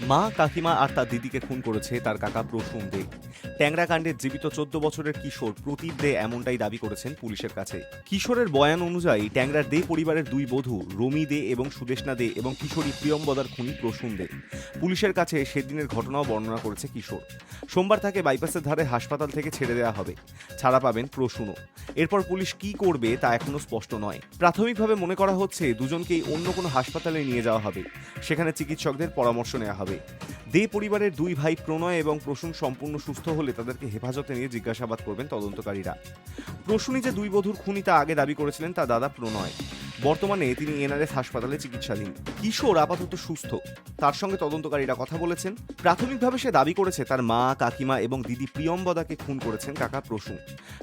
মা কাকিমা আর তার দিদিকে খুন করেছে তার কাকা প্রসূন দে। ট্যাংরা কাণ্ডের জীবিত চোদ্দ বছরের কিশোর প্রতীপ দে এমনটাই দাবি করেছেন পুলিশের কাছে। কিশোরের বয়ান অনুযায়ী ট্যাংরার দে পরিবারের দুই বধূ, রমি দে এবং সুদেশনা দে এবং কিশোরী প্রিয়ম্বদার খুনি প্রসূন দে। পুলিশের কাছে সেদিনের ঘটনাও বর্ণনা করেছে কিশোর। সোমবার তাকে বাইপাসের ধারে হাসপাতাল থেকে ছেড়ে দেওয়া হবে। ছাড়া পাবেন প্রসূনও। এরপর পুলিশ কি করবে তা এখনও স্পষ্ট নয়। প্রাথমিকভাবে মনে করা হচ্ছে দুজনকেই অন্য কোনো হাসপাতালে নিয়ে যাওয়া হবে। সেখানে চিকিৎসকদের পরামর্শ নেওয়া হবে। দে পরিবারের দুই ভাই প্রণয় এবং প্রসূন সম্পূর্ণ সুস্থ হলে তাদেরকে হেফাজতে নিয়ে জিজ্ঞাসাবাদ করবেন তদন্তকারীরা। প্রসূনী যে দুই বধূর খুনি তা আগে দাবি করেছিলেন তা দাদা প্রণয়। বর্তমানে তিনি এনআরএস হাসপাতালে চিকিৎসাধীন। কিশোর আপাতত সুস্থ। তার সঙ্গে তদন্তকারীরা কথা বলেছেন। প্রাথমিকভাবে সে দাবি করেছে, তার মা, কাকিমা এবং দিদি প্রিয়ম্বদাকে খুন করেছেন কাকা প্রসূন।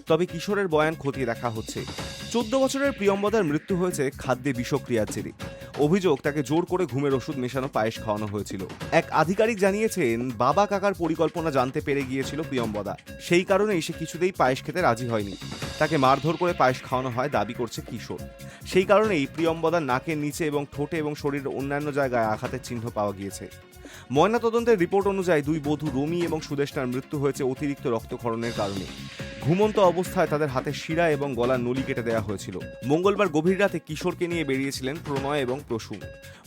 তবে কিশোরের বয়ান খতিয়ে দেখা হচ্ছে। চোদ্দ বছরের প্রিয়ম্বদার মৃত্যু হয়েছে খাদ্যে বিষক্রিয়ার জেরে। অভিযোগ, তাকে জোর করে ঘুমের ওষুধ মেশানো পায়েস খাওয়ানো হয়েছিল। এক আধিকারিক জানিয়েছেন, বাবা কাকার পরিকল্পনা জানতে পেরে গিয়েছিল প্রিয়ম্বদা। সেই কারণেই সে কিছুতেই পায়েস খেতে রাজি হয়নি। তাকে মারধর করে পায়েস খাওয়ানো হয়, দাবি করছে কিশোর। সেই কারণেই প্রিয়ম্বদার নাকের নিচে এবং ঠোঁটে এবং শরীরের অন্যান্য জায়গায় আঘাতের চিহ্ন পাওয়া গিয়েছে। ময়নাতদন্তের রিপোর্ট অনুযায়ী দুই বধূ রমি এবং সুদেশনার মৃত্যু হয়েছে অতিরিক্ত রক্তক্ষরণের কারণে। ঘুমন্ত অবস্থায় তাদের হাতে শিরা এবং গলার নলি কেটে দেওয়া হয়েছিল। মঙ্গলবার গভীর রাতে কিশোরকে নিয়ে বেরিয়েছিলেন প্রণয় এবং প্রসূন।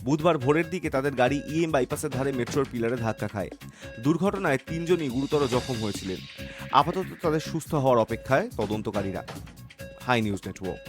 বুধবার ভোরের দিকে তাদের গাড়ি ইএম বাইপাসের ধারে মেট্রোর পিলারে ধাক্কা খায়। দুর্ঘটনায় তিনজনই গুরুতর জখম হয়েছিলেন। আপাতত তাদের সুস্থ হওয়ার অপেক্ষায় তদন্তকারীরা হাই নিউজ নেটওয়ার্ক।